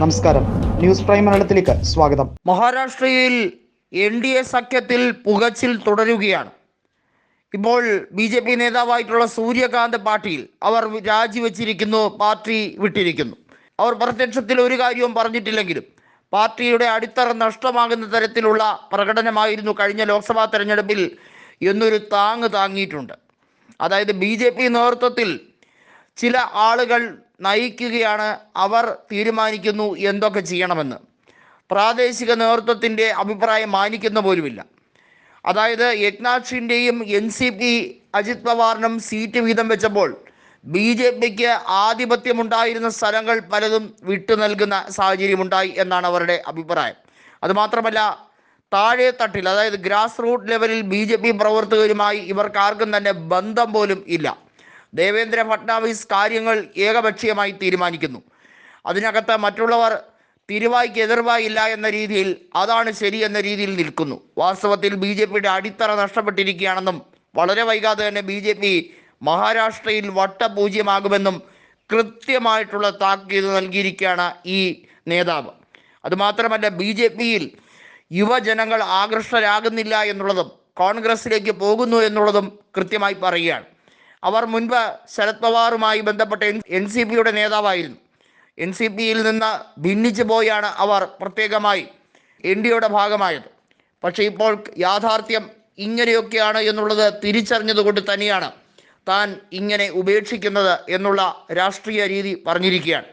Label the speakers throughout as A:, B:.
A: നമസ്കാരം. News prime മലയാളത്തിലേക്ക് സ്വാഗതം.
B: മഹാരാഷ്ട്രയിൽ എൻ ഡി എ സഖ്യത്തിൽ പുകച്ചിൽ തുടരുകയാണ്. ഇപ്പോൾ ബി ജെ പി നേതാവായിട്ടുള്ള സൂര്യകാന്ത് പാട്ടീൽ അവർ രാജിവെച്ചിരിക്കുന്നു പാർട്ടി വിട്ടിരിക്കുന്നു. അവർ പ്രത്യക്ഷത്തിൽ ഒരു കാര്യവും പറഞ്ഞിട്ടില്ലെങ്കിലും പാർട്ടിയുടെ അടിത്തറ നഷ്ടമാകുന്ന തരത്തിലുള്ള പ്രകടനമായിരുന്നു കഴിഞ്ഞ ലോക്സഭാ തെരഞ്ഞെടുപ്പിൽ എന്നൊരു താങ്ങ് താങ്ങിയിട്ടുണ്ട്. അതായത് ബി ജെ പി നേതൃത്വത്തിൽ ചില ആളുകൾ നയിക്കുകയാണ് അവർ തീരുമാനിക്കുന്നു എന്തൊക്കെ ചെയ്യണമെന്ന്. പ്രാദേശിക നേതൃത്വത്തിന്റെ അഭിപ്രായം മാനിക്കുന്ന പോലുമില്ല. അതായത് യജ്ഞാക്ഷിന്റെയും എൻ സി പി അജിത് പവാറിനും സീറ്റ് വീതം വെച്ചപ്പോൾ ബി ജെ പിക്ക് ആധിപത്യമുണ്ടായിരുന്ന സ്ഥലങ്ങൾ പലതും വിട്ടു നൽകുന്ന സാഹചര്യമുണ്ടായി എന്നാണ് അവരുടെ അഭിപ്രായം. അതുമാത്രമല്ല താഴെ തട്ടിൽ അതായത് ഗ്രാസ് റൂട്ട് ലെവലിൽ ബി ജെ പി പ്രവർത്തകരുമായി ഇവർക്കാർക്കും തന്നെ ബന്ധം പോലും ഇല്ല. ദേവേന്ദ്ര ഫട്നാവിസ് കാര്യങ്ങൾ ഏകപക്ഷീയമായി തീരുമാനിക്കുന്നു. അതിനകത്ത് മറ്റുള്ളവർ തിരുവായ്ക്ക് എതിർവായില്ല എന്ന രീതിയിൽ അതാണ് ശരി എന്ന രീതിയിൽ നിൽക്കുന്നു. വാസ്തവത്തിൽ ബി ജെ പിയുടെ അടിത്തറ നഷ്ടപ്പെട്ടിരിക്കുകയാണെന്നും വളരെ വൈകാതെ തന്നെ ബി ജെ പി മഹാരാഷ്ട്രയിൽ വട്ടപൂജ്യമാകുമെന്നും കൃത്യമായിട്ടുള്ള താക്കീത് നൽകിയിരിക്കുകയാണ് ഈ നേതാവ്. അതുമാത്രമല്ല ബി ജെ പിയിൽ യുവജനങ്ങൾ ആകൃഷ്ടരാകുന്നില്ല എന്നുള്ളതും കോൺഗ്രസിലേക്ക് പോകുന്നു എന്നുള്ളതും കൃത്യമായി പറയുകയാണ്. അവർ മുൻപ് ശരത് പവാറുമായി ബന്ധപ്പെട്ട എൻ സി പിയുടെ നേതാവായിരുന്നു. എൻ സി പിയിൽ നിന്ന് ഭിന്നിച്ചു പോയാണ് അവർ പ്രത്യേകമായി എൻ ഡിയുടെ ഭാഗമായത്. പക്ഷേ ഇപ്പോൾ യാഥാർത്ഥ്യം ഇങ്ങനെയൊക്കെയാണ് എന്നുള്ളത് തിരിച്ചറിഞ്ഞതുകൊണ്ട് തന്നെയാണ് താൻ ഇങ്ങനെ ഉപേക്ഷിക്കുന്നത് എന്നുള്ള രാഷ്ട്രീയ രീതി പറഞ്ഞിരിക്കുകയാണ്.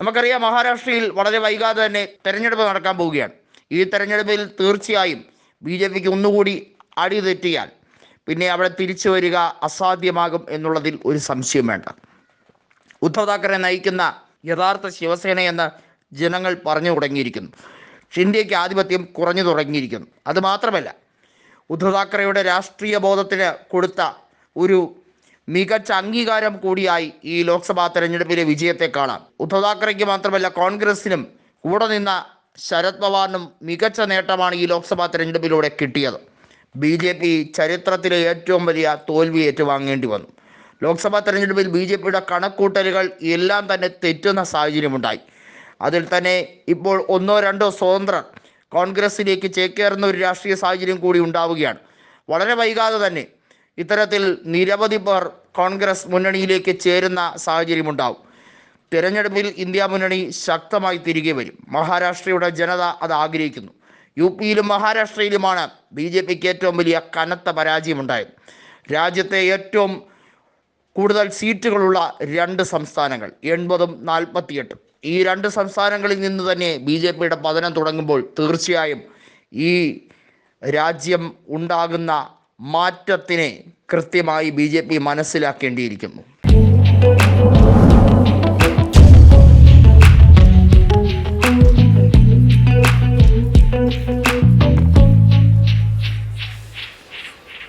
B: നമുക്കറിയാം മഹാരാഷ്ട്രയിൽ വളരെ വൈകാതെ തന്നെ തെരഞ്ഞെടുപ്പ് നടക്കാൻ പോവുകയാണ്. ഈ തെരഞ്ഞെടുപ്പിൽ തീർച്ചയായും ബി ജെ പിക്ക് ഒന്നുകൂടി അടി തെറ്റിയാൽ പിന്നെ അവിടെ തിരിച്ചു വരിക അസാധ്യമാകും എന്നുള്ളതിൽ ഒരു സംശയം വേണ്ട. ഉദ്ധവ് താക്കറെ നയിക്കുന്ന യഥാർത്ഥ ശിവസേനയെന്ന് ജനങ്ങൾ പറഞ്ഞു തുടങ്ങിയിരിക്കുന്നു. ഇന്ത്യയ്ക്ക് ആധിപത്യം കുറഞ്ഞു തുടങ്ങിയിരിക്കുന്നു. അതുമാത്രമല്ല ഉദ്ധവ് താക്കറെയുടെ രാഷ്ട്രീയ ബോധത്തിന് കൊടുത്ത ഒരു മികച്ച അംഗീകാരം കൂടിയായി ഈ ലോക്സഭാ തെരഞ്ഞെടുപ്പിലെ വിജയത്തെ കാണാം. ഉദ്ധവ് താക്കറെക്ക് മാത്രമല്ല കോൺഗ്രസിനും കൂടെ നിന്ന ശരത് പവാറിനും മികച്ച നേട്ടമാണ് ഈ ലോക്സഭാ തെരഞ്ഞെടുപ്പിലൂടെ കിട്ടിയത്. ബി ജെ പി ചരിത്രത്തിലെ ഏറ്റവും വലിയ തോൽവി ഏറ്റുവാങ്ങേണ്ടി വന്നു. ലോക്സഭാ തെരഞ്ഞെടുപ്പിൽ ബി ജെ പിയുടെ കണക്കൂട്ടലുകൾ എല്ലാം തന്നെ തെറ്റുന്ന സാഹചര്യമുണ്ടായി. അതിൽ തന്നെ ഇപ്പോൾ ഒന്നോ രണ്ടോ സ്വതന്ത്രർ കോൺഗ്രസിലേക്ക് ചേക്കേറുന്ന ഒരു രാഷ്ട്രീയ സാഹചര്യം കൂടി ഉണ്ടാവുകയാണ്. വളരെ വൈകാതെ തന്നെ ഇത്തരത്തിൽ നിരവധി പേർ കോൺഗ്രസ് മുന്നണിയിലേക്ക് ചേരുന്ന സാഹചര്യമുണ്ടാവും. തിരഞ്ഞെടുപ്പിൽ ഇന്ത്യ മുന്നണി ശക്തമായി തിരികെ വരും. മഹാരാഷ്ട്രയുടെ ജനത അത് ആഗ്രഹിക്കുന്നു. യു പിയിലും മഹാരാഷ്ട്രയിലുമാണ് ബി ജെ പിക്ക് ഏറ്റവും വലിയ കനത്ത പരാജയമുണ്ടായത്. രാജ്യത്തെ ഏറ്റവും കൂടുതൽ സീറ്റുകളുള്ള രണ്ട് സംസ്ഥാനങ്ങൾ എൺപതും നാൽപ്പത്തിയെട്ടും. ഈ രണ്ട് സംസ്ഥാനങ്ങളിൽ നിന്ന് തന്നെ ബി ജെ പിയുടെ പതനം തുടങ്ങുമ്പോൾ തീർച്ചയായും ഈ രാജ്യം ഉണ്ടാകുന്ന മാറ്റത്തിനെ കൃത്യമായി ബി ജെ പി മനസ്സിലാക്കേണ്ടിയിരിക്കുന്നു.